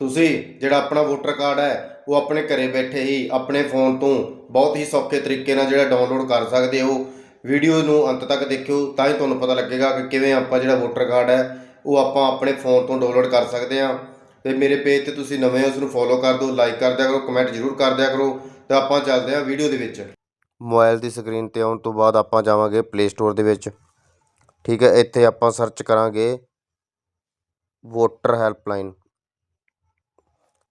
ਤੁਸੀਂ ਜਿਹੜਾ ਆਪਣਾ ਵੋਟਰ ਕਾਰਡ ਹੈ, ਉਹ ਆਪਣੇ ਘਰੇ ਬੈਠੇ ਹੀ ਆਪਣੇ ਫੋਨ ਤੋਂ ਬਹੁਤ ਹੀ ਸੌਖੇ ਤਰੀਕੇ ਨਾਲ ਜਿਹੜਾ ਡਾਊਨਲੋਡ ਕਰ ਸਕਦੇ ਹੋ। ਵੀਡੀਓ ਨੂੰ ਅੰਤ ਤੱਕ ਦੇਖਿਓ ਤਾਂ ਹੀ ਤੁਹਾਨੂੰ ਪਤਾ ਲੱਗੇਗਾ ਕਿ ਕਿਵੇਂ ਆਪਾਂ ਜਿਹੜਾ ਵੋਟਰ ਕਾਰਡ ਹੈ, ਉਹ ਆਪਾਂ ਆਪਣੇ ਫੋਨ ਤੋਂ ਡਾਊਨਲੋਡ ਕਰ ਸਕਦੇ ਹਾਂ। ਤੇ ਮੇਰੇ ਪੇਜ ਤੇ ਤੁਸੀਂ ਨਵੇਂ ਹੋ ਉਸ ਨੂੰ ਫੋਲੋ ਕਰ ਦਿਓ ਲਾਈਕ ਕਰ ਦਿਆ ਕਰੋ ਕਮੈਂਟ ਜ਼ਰੂਰ ਕਰ ਦਿਆ ਕਰੋ ਤੇ ਆਪਾਂ ਚੱਲਦੇ ਹਾਂ ਵੀਡੀਓ ਦੇ ਵਿੱਚ। ਮੋਬਾਈਲ ਦੀ ਸਕਰੀਨ ਤੇ ਆਉਣ ਤੋਂ ਬਾਅਦ ਆਪਾਂ ਜਾਵਾਂਗੇ ਪਲੇ ਸਟੋਰ ਦੇ ਵਿੱਚ। ਠੀਕ ਹੈ, ਇੱਥੇ ਆਪਾਂ ਸਰਚ ਕਰਾਂਗੇ ਵੋਟਰ ਹੈਲਪਲਾਈਨ।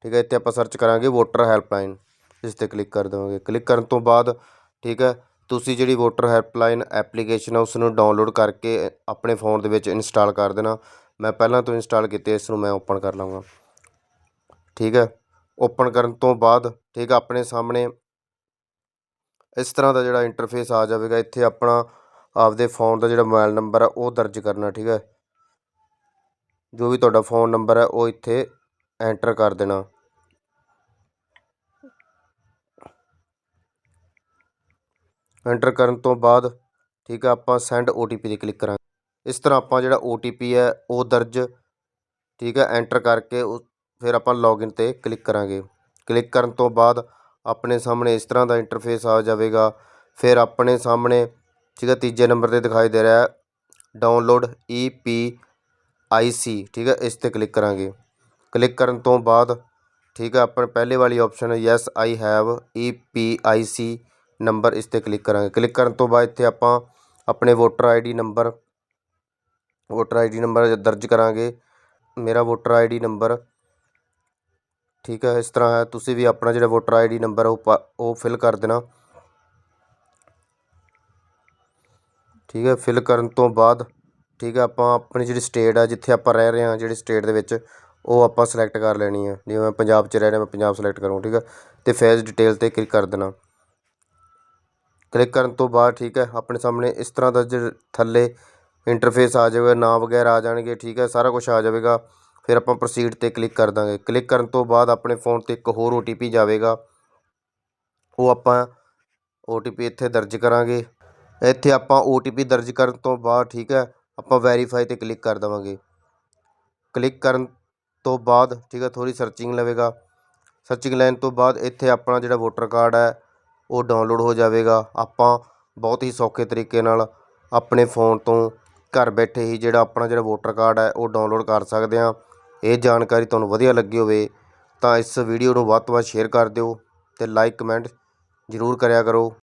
ਠੀਕ ਹੈ, ਇੱਥੇ ਆਪਾਂ ਸਰਚ ਕਰਾਂਗੇ ਵੋਟਰ ਹੈਲਪਲਾਈਨ ਇਸ ਤੇ ਕਲਿੱਕ ਕਰ ਦੇਵਾਂਗੇ। ਕਲਿੱਕ ਕਰਨ ਤੋਂ ਬਾਅਦ, ਠੀਕ ਹੈ, ਤੁਸੀਂ ਜਿਹੜੀ ਵੋਟਰ ਹੈਲਪਲਾਈਨ ਐਪਲੀਕੇਸ਼ਨ ਹੈ ਉਸ ਨੂੰ ਡਾਊਨਲੋਡ ਕਰਕੇ ਆਪਣੇ ਫੋਨ ਦੇ ਵਿੱਚ ਇੰਸਟਾਲ ਕਰ ਦੇਣਾ। ਮੈਂ ਪਹਿਲਾਂ ਤੋਂ ਇੰਸਟਾਲ ਕੀਤੀ ਇਸ ਨੂੰ ਮੈਂ ਓਪਨ ਕਰ ਲਵਾਂਗਾ। ਠੀਕ ਹੈ ਓਪਨ ਕਰਨ ਤੋਂ ਬਾਅਦ, ਠੀਕ ਹੈ, ਆਪਣੇ ਸਾਹਮਣੇ ਇਸ ਤਰ੍ਹਾਂ ਦਾ ਜਿਹੜਾ ਇੰਟਰਫੇਸ ਆ ਜਾਵੇਗਾ। ਇੱਥੇ ਆਪਣਾ ਆਪਦੇ ਫੋਨ ਦਾ ਜਿਹੜਾ ਮੋਬਾਈਲ ਨੰਬਰ ਹੈ ਉਹ ਦਰਜ ਕਰਨਾ, ਠੀਕ ਹੈ। ਜੋ ਵੀ ਤੁਹਾਡਾ ਫੋਨ ਨੰਬਰ ਹੈ ਉਹ ਇੱਥੇ ਐਂਟਰ ਕਰ ਦੇਣਾ। ਐਂਟਰ ਕਰਨ ਤੋਂ ਬਾਅਦ, ਠੀਕ ਹੈ ਆਪਾਂ ਸੈਂਡ ਓ ਟੀ ਪੀ ਤੇ ਕਲਿੱਕ ਕਰਾਂਗੇ। ਇਸ ਤਰ੍ਹਾਂ ਆਪਾਂ ਜਿਹੜਾ ਓ ਟੀ ਪੀ ਹੈ, ਉਹ ਦਰਜ, ਠੀਕ ਹੈ ਐਂਟਰ ਕਰਕੇ ਉਹ ਫਿਰ ਆਪਾਂ ਲੌਗਇਨ ਤੇ ਕਲਿੱਕ ਕਰਾਂਗੇ। ਕਲਿੱਕ ਕਰਨ ਤੋਂ ਬਾਅਦ ਆਪਣੇ ਸਾਹਮਣੇ ਇਸ ਤਰ੍ਹਾਂ ਦਾ ਇੰਟਰਫੇਸ ਆ ਜਾਵੇਗਾ। ਫਿਰ ਆਪਣੇ ਸਾਹਮਣੇ, ਠੀਕ ਹੈ ਤੀਜੇ ਨੰਬਰ ਤੇ ਦਿਖਾਈ ਦੇ ਰਿਹਾ ਹੈ ਡਾਊਨਲੋਡ ਈ ਪੀ ਆਈ ਸੀ ਠੀਕ ਹੈ ਇਸ ਤੇ ਕਲਿੱਕ ਕਰਾਂਗੇ। ਕਲਿੱਕ ਕਰਨ ਤੋਂ ਬਾਅਦ, ਠੀਕ ਹੈ ਆਪਣੇ ਪਹਿਲੇ ਵਾਲੀ option yes I have E P I C number ਇਸ ਤੇ ਕਲਿੱਕ ਕਰਾਂਗੇ। ਕਲਿੱਕ ਕਰਨ ਤੋਂ ਬਾਅਦ ਇੱਥੇ ਆਪਾਂ ਆਪਣੇ voter ID number, voter ID number ਦਰਜ ਕਰਾਂਗੇ। ਮੇਰਾ ਵੋਟਰ ਆਈਡੀ ਨੰਬਰ ਠੀਕ ਹੈ, ਇਸ ਤਰ੍ਹਾਂ ਹੈ। ਤੁਸੀਂ ਵੀ ਆਪਣਾ ਜਿਹੜਾ ਵੋਟਰ ਆਈਡੀ ਨੰਬਰ ਉਹ ਪਾ- ਉਹ ਫਿਲ ਕਰ ਦੇਣਾ। ਠੀਕ ਹੈ, ਫਿਲ ਕਰਨ ਤੋਂ ਬਾਅਦ ਠੀਕ ਹੈ, ਆਪਾਂ ਆਪਣੀ ਜਿਹੜੀ ਸਟੇਟ ਆ, ਜਿੱਥੇ ਆਪਾਂ ਰਹਿ ਰਹੇ ਹਾਂ, ਜਿਹੜੀ ਸਟੇਟ ਦੇ ਵਿੱਚ, ਉਹ ਆਪਾਂ ਸਿਲੈਕਟ ਕਰ ਲੈਣੀ ਹੈ। ਜਿਵੇਂ ਮੈਂ ਪੰਜਾਬ 'ਚ ਰਹਿ ਰਿਹਾ, ਮੈਂ ਪੰਜਾਬ ਸਿਲੈਕਟ ਕਰੂੰ, ਠੀਕ ਹੈ। ਤੇ ਫੇਜ਼ ਡਿਟੇਲ ਤੇ ਕਲਿੱਕ ਕਰ ਦੇਣਾ। ਕਲਿੱਕ ਕਰਨ ਤੋਂ ਬਾਅਦ ਠੀਕ ਹੈ, ਆਪਣੇ ਸਾਹਮਣੇ ਇਸ ਤਰ੍ਹਾਂ ਦਾ ਜਿਹੜਾ ਥੱਲੇ ਇੰਟਰਫੇਸ ਆ ਜਾਵੇਗਾ, ਨਾਮ ਵਗੈਰਾ ਆ ਜਾਣਗੇ, ਠੀਕ ਹੈ, ਸਾਰਾ ਕੁਝ ਆ ਜਾਵੇਗਾ। ਫਿਰ ਆਪਾਂ ਪ੍ਰੋਸੀਡ ਤੇ ਕਲਿੱਕ ਕਰ ਦਾਂਗੇ। ਕਲਿੱਕ ਕਰਨ ਤੋਂ ਬਾਅਦ ਆਪਣੇ ਫੋਨ ਤੇ ਇੱਕ ਹੋਰ OTP ਜਾਵੇਗਾ। ਉਹ ਆਪਾਂ OTP ਇੱਥੇ ਦਰਜ ਕਰਾਂਗੇ। ਇੱਥੇ ਆਪਾਂ OTP ਦਰਜ ਕਰਨ ਤੋਂ ਬਾਅਦ ਠੀਕ ਹੈ, ਆਪਾਂ ਵੈਰੀਫਾਈ ਤੇ ਕਲਿੱਕ ਕਰ ਦੇਵਾਂਗੇ। ਕਲਿੱਕ ਕਰਨ ਤੋਂ ਬਾਅਦ ਠੀਕ ਹੈ ਥੋੜੀ ਸਰਚਿੰਗ ਲਵੇਗਾ। ਸਰਚਿੰਗ ਲੈਣ ਤੋਂ ਬਾਅਦ ਇੱਥੇ ਆਪਣਾ ਜਿਹੜਾ ਵੋਟਰ ਕਾਰਡ ਹੈ ਉਹ ਡਾਊਨਲੋਡ ਹੋ ਜਾਵੇਗਾ। ਆਪਾਂ ਬਹੁਤ ਹੀ ਸੌਖੇ ਤਰੀਕੇ ਨਾਲ ਆਪਣੇ ਫੋਨ ਤੋਂ ਘਰ ਬੈਠੇ ਹੀ ਜਿਹੜਾ ਆਪਣਾ ਜਿਹੜਾ ਵੋਟਰ ਕਾਰਡ ਹੈ, ਉਹ ਡਾਊਨਲੋਡ ਕਰ ਸਕਦੇ ਹਾਂ। ਇਹ ਜਾਣਕਾਰੀ ਤੁਹਾਨੂੰ ਵਧੀਆ ਲੱਗੀ ਹੋਵੇ ਤਾਂ ਇਸ ਵੀਡੀਓ ਨੂੰ ਵੱਧ ਤੋਂ ਵੱਧ ਸ਼ੇਅਰ ਕਰ ਦਿਓ ਅਤੇ ਲਾਈਕ ਕਮੈਂਟ ਜ਼ਰੂਰ ਕਰਿਆ ਕਰੋ।